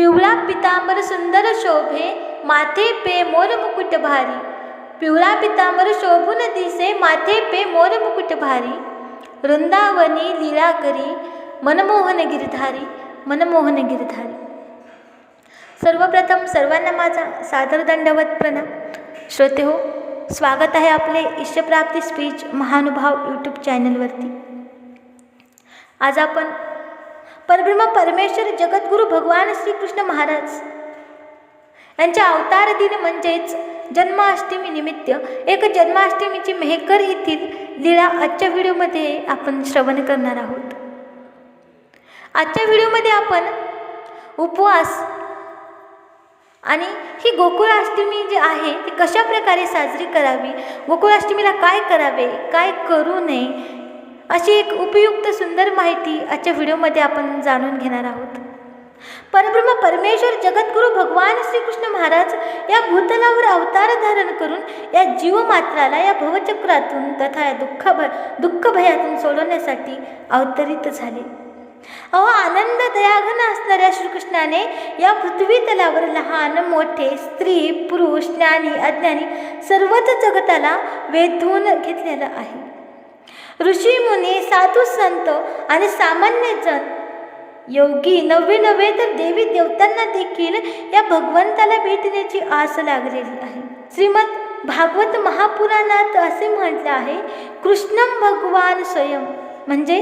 पिवळा पितांबर सुंदर शोभे माथे पे मोर मुकुट भारी. पिवळा पितांबर शोभून दिसे माथे पे मोर मुकुट भारी. वृंदावनी लीला करी मनमोहन गिरधारी मनमोहन गिरधारी सर्वप्रथम सर्वांना माझा सादर दंडवत प्रणाम. श्रोते हो स्वागत आहे आपले इष्टप्राप्ती स्पीच महानुभाव यूट्यूब चॅनलवरती आज आपण परब्रह्म परमेश्वर जगद्गुरू भगवान श्रीकृष्ण महाराज. यांच्या अवतार दिन म्हणजेच जन्माष्टमी निमित्त एक जन्माष्टमीची मेहकर येथील लीळा आजच्या व्हिडिओमध्ये आपण श्रवण करणार आहोत. आजच्या व्हिडिओमध्ये आपण उपवास आणि ही गोकुळाष्टमी जी आहे ती कशा प्रकारे साजरी करावी? गोकुळाष्टमीला काय करावे? काय करू नये? अशी एक उपयुक्त सुंदर माहिती आजच्या व्हिडिओमध्ये आपण जाणून घेणार आहोत. परब्रह्म परमेश्वर जगद्गुरू भगवान श्रीकृष्ण महाराज या भूतलावर अवतार धारण करून या जीवमात्राला या भवचक्रातून तथा या दुःख भ दुःख भयातून सोडवण्यासाठी अवतरित झाले. अहो आनंद दयाघन असणाऱ्या श्रीकृष्णाने या पृथ्वी तलावर लहान मोठे स्त्री पुरुष ज्ञानी अज्ञानी सर्वच जगताला वेधून घेतलेलं आहे. ऋषी मुनी साधू संत आणि सामान्य जन. योगी नवे नव्हे तर देवी देवतांना देखील या भगवंताला भेटण्याची आस लागलेली आहे. श्रीमद भागवत महापुराणात असे म्हटलं आहे कृष्णम भगवान स्वयं. म्हणजे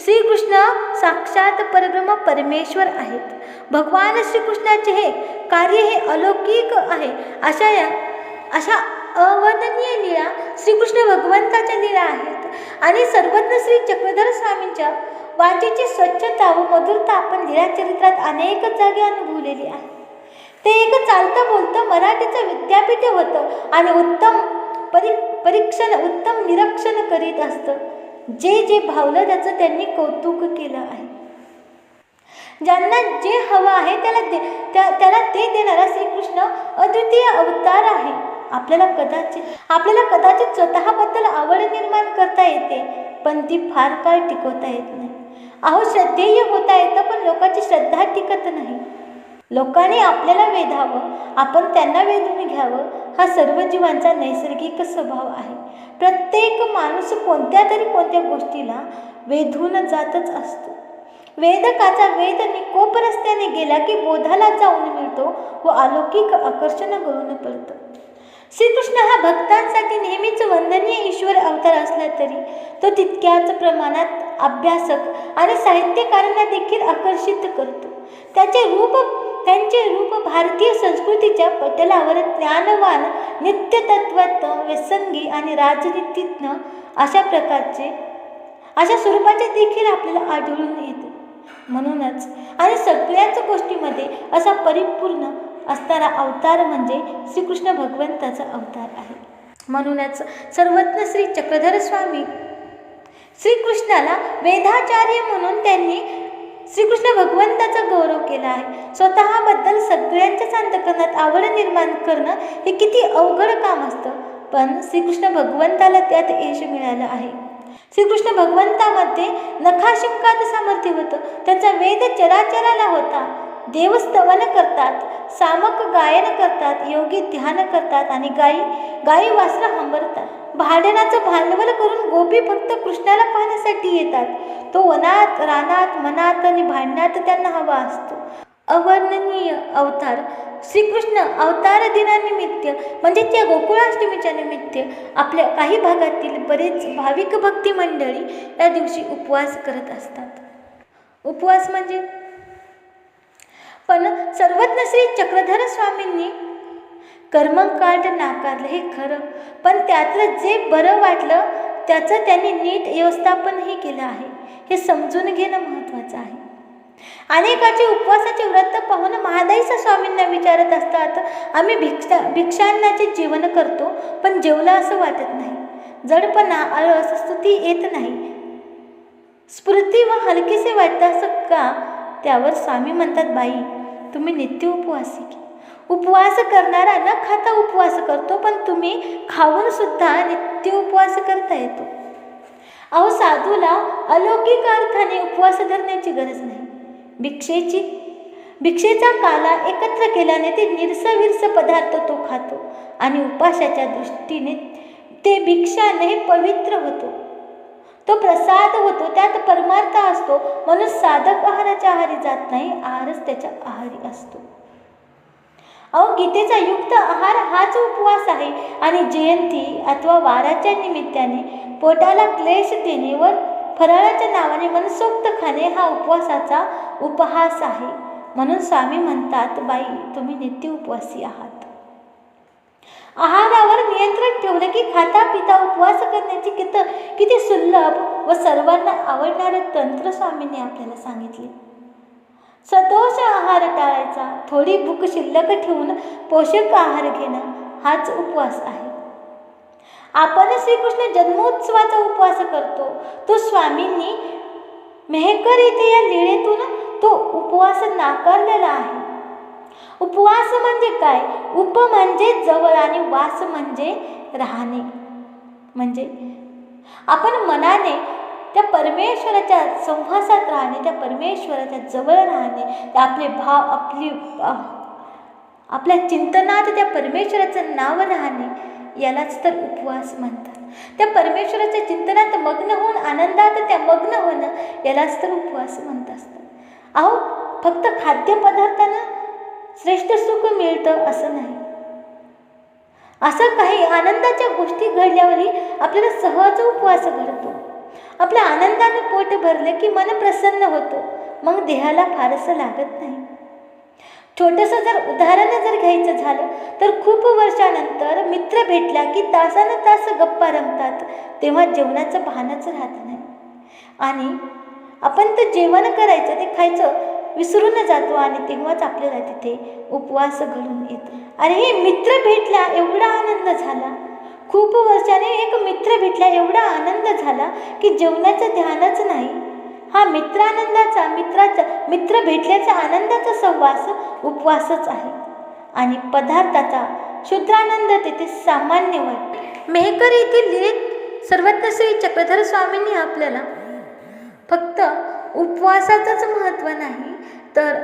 श्रीकृष्ण साक्षात परब्रह्म परमेश्वर आहेत. भगवान श्रीकृष्णाचे हे कार्य हे अलौकिक आहे. अशा या अशा अवर्णनीय लीळा श्रीकृष्ण भगवंताच्या लीळा आहेत. आणि सर्वज्ञ श्री चक्रधर स्वामींच्या वाचेची स्वच्छता व मधुरता आपण लीळा चरित्रात अनेक जागी अनुभवलेली आहे. ते एक चालतं बोलतं मराठीचं विद्यापीठ होतं आणि उत्तम परी परीक्षण उत्तम निरीक्षण करीत असतं. जे जे भावलं त्याचं त्यांनी कौतुक केलं आहे. ज्यांना जे हवं आहे त्याला दे त्या त्याला ते देणारा श्रीकृष्ण अद्वितीय अवतार आहे. आपल्याला कदाचित आपल्याला कदाचित स्वतःबद्दल आवड निर्माण करता येते पण ती फार काळ टिकवता येत नाही. अहो श्रद्धेय होता येतं पण लोकांची श्रद्धा टिकत नाही. लोकांनी आपल्याला वेधावं आपण त्यांना वेधून घ्यावं हा सर्व जीवांचा नैसर्गिक स्वभाव आहे. प्रत्येक माणूस कोणत्या तरी कोणत्या गोष्टीला वेधून जातच असतो. वेदकाचा वेद निकोप रस्त्याने गेला की बोधाला जाऊन मिळतो व अलौकिक आकर्षण गळून पडतं. श्रीकृष्ण हा भक्तांसाठी नेहमीच वंदनीय ईश्वर अवतार असला तरी तो तितक्याच प्रमाणात अभ्यासक आणि साहित्यकारांना देखील आकर्षित करतो. त्याचे रूप त्यांचे रूप भारतीय संस्कृतीच्या पटलावर ज्ञानवान नित्यतत्वज्ञ व्यसंगी आणि राजनीतीज्ञ अशा प्रकारचे अशा स्वरूपाचे देखील आपल्याला आढळून येते. म्हणूनच आणि सगळ्याच गोष्टीमध्ये असा परिपूर्ण असणारा अवतार म्हणजे श्रीकृष्ण भगवंताचा अवतार आहे. म्हणूनच सर्वज्ञ श्री चक्रधर स्वामी श्रीकृष्णाला वेदाचार्य म्हणून त्यांनी श्रीकृष्ण भगवंताचा गौरव केला आहे. स्वतःबद्दल सगळ्यांच्याच अंतकरणात आवड निर्माण करणं हे किती अवघड काम असतं पण श्रीकृष्ण भगवंताला त्यात यश मिळालं आहे. श्रीकृष्ण भगवंतामध्ये नखाशिंकात सामर्थ्य होतं त्यांचा वेद चराचराला होता. देवस्तवन करतात सामक गायन करतात योगी ध्यान करतात आणि गायी गायी वासरं हंबरतात. भांडणाचं भांडवल करून गोपी फक्त कृष्णाला पाहण्यासाठी येतात. तो वनात रानात मनात आणि भांडणात त्यांना हवा असतो. अवर्णनीय अवतार. श्रीकृष्ण अवतार दिनानिमित्त म्हणजे त्या गोकुळाष्टमीच्या निमित्त आपल्या काही भागातील बरेच भाविक भक्ती मंडळी या दिवशी उपवास करत असतात. उपवास म्हणजे? पण सर्वज्ञ श्री चक्रधर स्वामींनी कर्मकांड नाकारलं हे खरं. पण त्यातलं जे बरं वाटलं त्याचं त्यांनी नीट व्यवस्थापनही केलं आहे. हे समजून घेणं महत्त्वाचं आहे. अनेकाचे उपवासाचे व्रत पाहून महादाईचा स्वामींना विचारत असतात आम्ही भिक्षा भिक्षांनाचे जीवन करतो पण जेवलं असं वाटत नाही. जडपणा आळस स्तुती येत नाही. स्फूर्ती व हलकीसे वाटतं असं का? त्यावर स्वामी म्हणतात बाई तुम्ही नित्य उपवासी की? उपवास करणारा न खाता उपवास करतो पण तुम्ही खाऊन सुद्धा नित्य उपवास करता येतो. अहो साधूला अलौकिक अर्थाने उपवास धरण्याची गरज नाही. भिक्षेची भिक्षेचा काला एकत्र केल्याने ते निरसविरस पदार्थ तो खातो आणि उपाशाच्या दृष्टीने ते भिक्षाने पवित्र होतो. तो प्रसाद होतो त्यात परमार्थ असतो. म्हणून साधक आहाराच्या आहारी जात नाही आहारच त्याच्या आहारी असतो. अहो गीतेचा युक्त आहार हाच उपवास आहे. आणि जयंती अथवा वाराच्या निमित्ताने पोटाला क्लेश देणे व फराळाच्या नावाने मनसोक्त खाणे हा उपवासाचा उपहास आहे. म्हणून स्वामी म्हणतात बाई तुम्ही नित्य उपवासी आहात. आहारावर नियंत्रण ठेवलं की खाता पिता उपवास करण्याची कित किती सुलभ व सर्वांना आवडणारं तंत्र स्वामींनी आपल्याला सांगितले. सदोष आहार टाळायचा थोडी भूक शिल्लक ठेवून पोषक आहार घेणं हाच उपवास आहे. आपण श्रीकृष्ण जन्मोत्सवाचा उपवास करतो. तो स्वामींनी मेहकर येथे या लिळेतून तो उपवास नाकारलेला आहे. उपवास म्हणजे काय? उप म्हणजे जवळ आणि वास म्हणजे राहणे. म्हणजे आपण मनाने त्या परमेश्वराच्या संवासात राहणे त्या परमेश्वराच्या जवळ राहणे त्या आपले भाव आपली आपल्या चिंतनात त्या परमेश्वराचं नाव राहणे यालाच तर उपवास म्हणतात. त्या परमेश्वराच्या चिंतनात मग्न होऊन आनंदात त्या मग्न होणं यालाच तर उपवास म्हणत असतात. अहो फक्त खाद्यपदार्थानं श्रेष्ठ सुख मिळतं असं नाही. असं काही आनंदाच्या गोष्टी घडल्यावरही आपल्याला सहज उपवास घडतो. आपल्या आनंदाने पोट भरलं की मन प्रसन्न होतो. मग देहाला फारसं लागत नाही. छोटंसं जर उदाहरण जर घ्यायचं झालं तर खूप वर्षानंतर मित्र भेटला की तासानं तास गप्पा रंगतात तेव्हा जेवणाचं भानच राहत नाही. आणि आपण तर जेवण करायचं ते खायचं विसरून जातो आणि तेव्हाच आपल्याला तिथे उपवास घडून येतो. आणि हे मित्र भेटला एवढा आनंद झाला. खूप वर्षाने एक मित्र भेटला एवढा आनंद झाला की जेवणाचं ध्यानच नाही. हा मित्रानंदाचा मित्राचा मित्र भेटल्याचा आनंदाचा सहवास उपवासच आहे. आणि पदार्थाचा शुद्रानंद तेथे सामान्य वाटते. मेहकर येथील लिहित सर्वज्ञ श्री चक्रधर स्वामींनी आपल्याला फक्त उपवासाचंच महत्त्व नाही. तर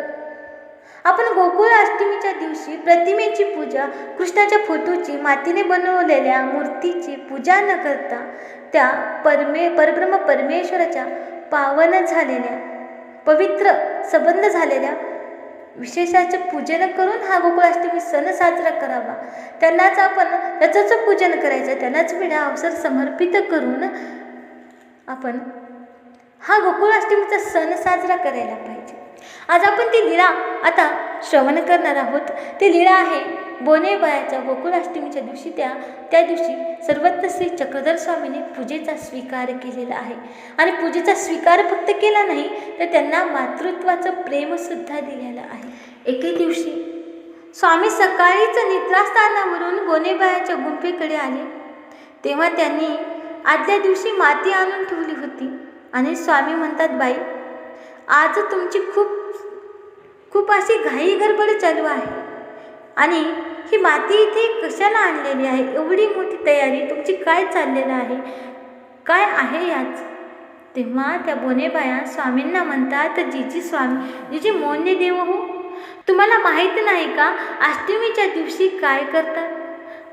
आपण गोकुळ अष्टमीच्या दिवशी प्रतिमेची पूजा कृष्णाच्या फोटोची मातीने बनवलेल्या मूर्तीची पूजा न करता त्या परमे परब्रह्म परमेश्वराच्या पावन झालेल्या पवित्र संबंध झालेल्या विशेषाचे पूजन करून हा गोकुळाष्टमी सण साजरा करावा. त्यांनाच आपण त्याचंच पूजन करायचं त्यांनाच वेळा अवसर समर्पित करून आपण हा गोकुळाष्टमीचा सण साजरा करायला पाहिजे. आज आपण ती लीळा आता श्रवण करणार आहोत. ती लीळा आहे बोनेबायाच्या गोकुळाष्टमीच्या दिवशी त्या त्या दिवशी सर्वत्र श्री चक्रधर स्वामीने पूजेचा स्वीकार केलेला आहे. आणि पूजेचा स्वीकार फक्त केला नाही तर त्यांना मातृत्वाचं प्रेमसुद्धा दिलेलं आहे. एके दिवशी स्वामी सकाळीच निद्रास्थानावरून गोनेबायाच्या गुंफेकडे आले. तेव्हा त्यांनी आदल्या दिवशी माती आणून ठेवली होती. आणि स्वामी म्हणतात बाई आज तुमची खूप खूप अशी घाई गडबड चालू आहे. आणि ही माती इथे कशाला आणलेली आहे? एवढी मोठी तयारी तुमची काय चाललेलं आहे? काय आहे याच? तेव्हा त्या बोनेबाया स्वामींना म्हणतात जीजी स्वामी जीजी मोन्य देव हो. तुम्हाला माहीत नाही का अष्टमीच्या दिवशी काय करतात?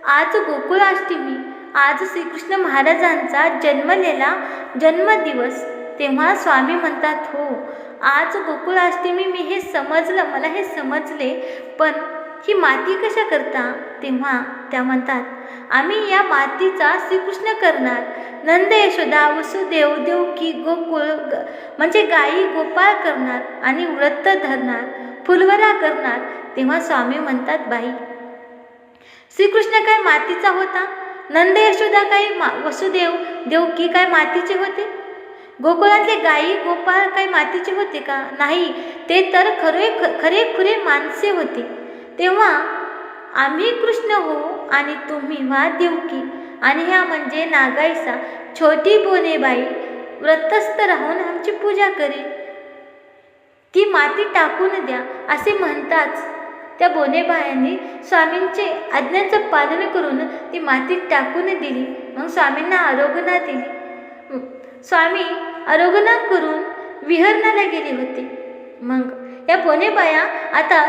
आज गोकुळ अष्टमी आज श्रीकृष्ण महाराजांचा जन्मलेला जन्मदिवस. तेव्हा स्वामी म्हणतात हो आज गोकुळाष्टमी मी हे समजलं मला हे समजले पण ही माती कशा करता? तेव्हा त्या म्हणतात आम्ही या मातीचा श्रीकृष्ण करणार. नंद यशोदा वसुदेव देवकी गोकुळ ग म्हणजे गायी गोपाळ करणार आणि व्रत धरणार फुलवरा करणार. तेव्हा स्वामी म्हणतात बाई श्रीकृष्ण काय मातीचा होता? नंद यशोदा काय मा वसुदेव देवकी काय मातीचे होते? गोकुळातले गायी गोपाळ काय मातीचे होते का? नाही ते तर खरे खरे खुरे माणसे होते. तेव्हा आम्ही कृष्ण हो आणि तुम्ही व्हा देवकी. आणि ह्या म्हणजे नागाईसा छोटी बोनेबाई व्रतस्थ राहून आमची पूजा करेल. ती माती टाकून द्या असे म्हणताच त्या बोनेबायांनी स्वामींचे आज्ञांचं पालन करून ती मातीत टाकून दिली. मग स्वामींना आरोग्यना दिली. स्वामी आरोग्यना करून विहरणाला गेले होते. मग त्या बोनेबाया आता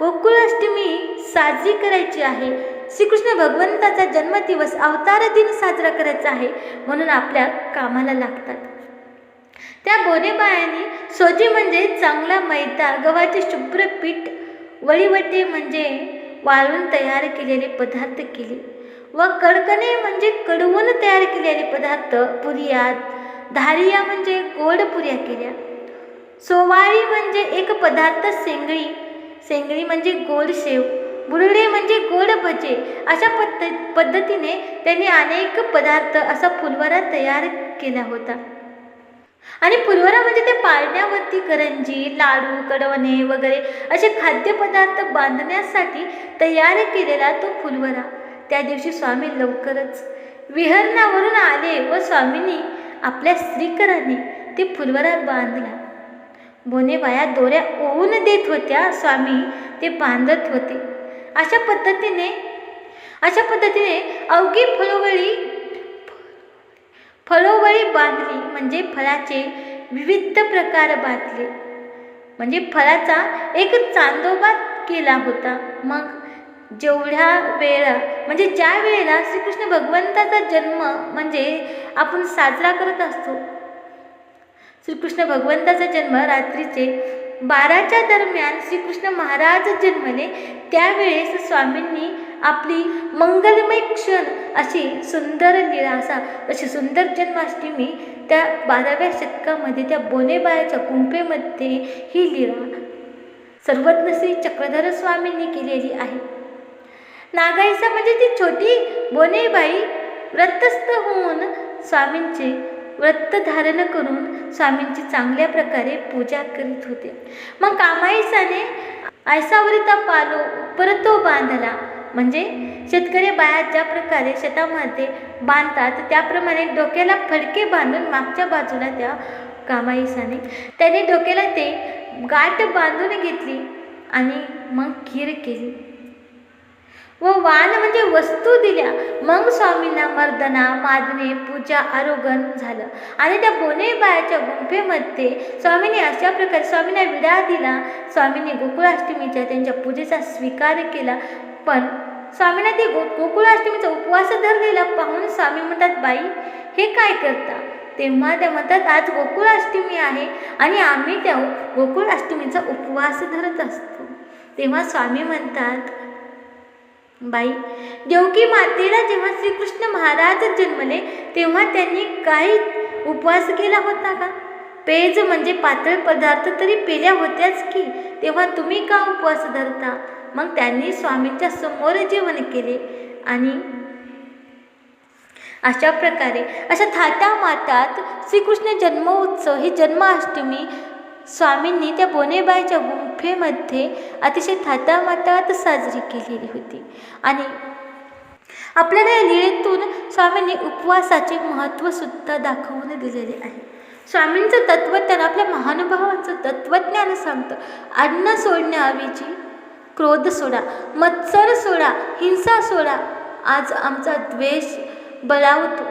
गोकुळाष्टमी साजरी करायची आहे. श्रीकृष्ण भगवंताचा जन्मदिवस अवतार दिन साजरा करायचा आहे म्हणून आपल्या कामाला लागतात. त्या बोनेबायांनी सोजी म्हणजे चांगला मैदा गव्हाचे शुभ्र पीठ वळीवटे म्हणजे वाळून तयार केलेले पदार्थ केले. व कडकणे म्हणजे कडवून तयार केलेले पदार्थ पुरिया धारिया म्हणजे गोड पुऱ्या केल्या. सोवाळी म्हणजे एक पदार्थ सेंगळी सेंगळी म्हणजे गोड शेव बुरडे म्हणजे गोड भजे. अशा पद्ध पद्धतीने त्यांनी अनेक पदार्थ असा फुलवरा तयार केला होता. आणि फुलवरा म्हणजे ते पाळण्यावरती करंजी लाडू कडवणे वगैरे असे खाद्यपदार्थ बांधण्यासाठी तयार केलेला तो फुलवरा त्या दिवशी स्वामी लवकरच विहरणावरून आले व स्वामींनी आपल्या स्त्रीकराने ते फुलवरा बांधला. बोने बाया दोऱ्या ओवून देत होत्या स्वामी ते बांधत होते. अशा पद्धतीने अशा पद्धतीने अवघी फुलवळी फळोवळी बांधली म्हणजे फळाचे विविध प्रकार बांधले. म्हणजे फळाचा एक चांदोबा केला होता. मग जेवढ्या वेळा म्हणजे ज्या वेळेला श्रीकृष्ण भगवंताचा जन्म म्हणजे आपण साजरा करत असतो श्रीकृष्ण भगवंताचा जन्म रात्रीचे बाराच्या दरम्यान श्रीकृष्ण महाराज जन्मले त्यावेळेस स्वामींनी आपली मंगलमय क्षण अशी सुंदर लीळा असा अशी सुंदर जन्माष्टमी त्या बाराव्या शतकामध्ये त्या बोनेबायाच्या कुंपेमध्ये ही लीळा सर्वज्ञ श्री चक्रधर स्वामींनी केलेली आहे. नागाईसा म्हणजे ती छोटी बोनेबाई व्रतस्थ होऊन स्वामींचे व्रत धारण करून स्वामींची चांगल्या प्रकारे पूजा करीत होते. मग कामाईसाने आयसावरिता पालो परतो बांधला. म्हणजे शेतकरी बाया ज्या प्रकारे शेतामध्ये बांधतात त्याप्रमाणे डोक्याला फडके बांधून मागच्या बाजूला त्या कामाईसाने त्याने डोक्याला ते गाठ बांधून घेतली आणि मग खीर केली. व वाण म्हणजे वस्तू दिल्या. मग स्वामींना मर्दना मादने पूजा आरोगण झालं. आणि त्या बोनेबायाच्या गुंफेमध्ये स्वामीने अशा प्रकारे स्वामींना विडा दिला. स्वामींनी गोकुळाष्टमीच्या त्यांच्या पूजेचा स्वीकार केला. पण स्वामींना ते गो गोकुळाष्टमीचा उपवास धरलेला पाहून स्वामी म्हणतात बाई हे काय करता? तेव्हा त्या म्हणतात आज गोकुळाष्टमी आहे आणि आम्ही त्या गोकुळाष्टमीचा उपवास धरत असतो. तेव्हा स्वामी म्हणतात बाई देवकी मातेला जेव्हा श्रीकृष्ण महाराज जन्मले तेव्हा त्यांनी काही उपवास केला होता का? पेज म्हणजे पातळ पदार्थ तरी पेल्या होत्याच की तेव्हा तुम्ही का उपवास धरता? मग त्यांनी स्वामींच्या समोर जेवण केले आणि अशा प्रकारे अशा थाटा माटात श्रीकृष्ण जन्मोत्सव ही जन्माष्टमी स्वामींनी त्या बोनेबाईच्या गुंफेमध्ये अतिशय थाटामाटात साजरी केलेली होती. आणि आपल्याला या लिळेतून स्वामींनी उपवासाचे महत्त्वसुद्धा दाखवून दिलेले आहे. स्वामींचं तत्त्वज्ञान आपल्या महानुभावांचं तत्त्वज्ञान सांगतं. अन्न सोडण्याऐवजी क्रोध सोडा मत्सर सोडा हिंसा सोडा. आज आमचा द्वेष बळावतो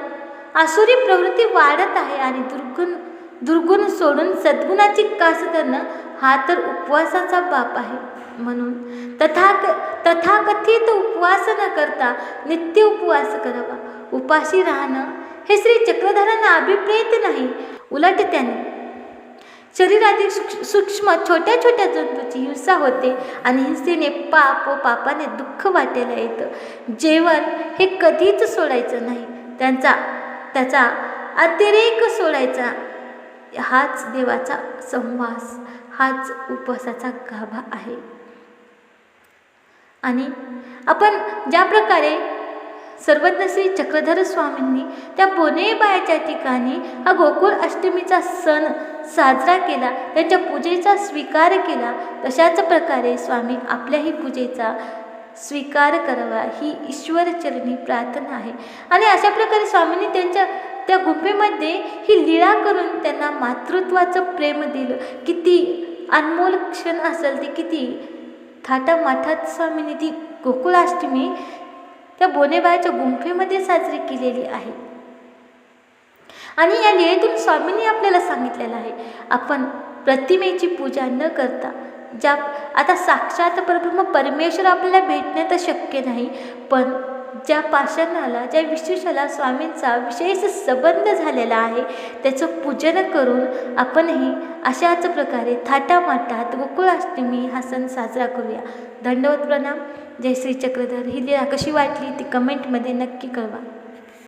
आसुरी प्रवृत्ती वाढत आहे आणि दुर्गुण दुर्गुण सोडून सद्गुणाची कास करणं हा तर उपवासाचा बाप आहे. म्हणून तथा तथाकथित उपवास न करता नित्य उपवास करावा. उपाशी राहणं हे श्री चक्रधरांना अभिप्रेत नाही. उलट त्याने शरीरातील सूक्ष्म छोट्या छोट्या जंतूची हिंसा होते आणि हिंसेने पाप व पापाने दुःख वाटायला येतं. जेवण हे कधीच सोडायचं नाही. त्यांचा त्याचा अतिरेक सोडायचा हाच देवाचा संवास हाच उपवासाचा गाभा आहे. आणि आपण ज्या प्रकारे सर्वज्ञ श्री चक्रधर स्वामींनी त्या बोनेबायाच्या ठिकाणी हा गोकुळ अष्टमीचा सण साजरा केला त्यांच्या पूजेचा स्वीकार केला तशाच प्रकारे स्वामी आपल्याही पूजेचा स्वीकार करावा ही ईश्वरचरणी प्रार्थना आहे. आणि अशा प्रकारे स्वामींनी त्यांच्या त्या गुंफेमध्ये ही लीळा करून त्यांना मातृत्वाचं प्रेम दिलं. किती अनमोल क्षण असेल ते किती थाटामाठात स्वामीने ती गोकुळाष्टमी त्या बोनेबाईच्या गुंफेमध्ये साजरी केलेली आहे. आणि या लीळेतून स्वामींनी आपल्याला सांगितलेलं आहे आपण प्रतिमेची पूजा न करता ज्या आता साक्षात परब्रह्म परमेश्वर आपल्याला भेटणे तर शक्य नाही पण ज्या पाषाणाला ज्या विशेषाला स्वामींचा विशेष संबंध झालेला आहे त्याचं पूजन करून आपणही अशाच प्रकारे थाटामाटात गोकुळाष्टमी हा सण साजरा करूया. दंडवत प्रणाम. जय श्री चक्रधर. ही लीला कशी वाटली ती कमेंटमध्ये नक्की कळवा.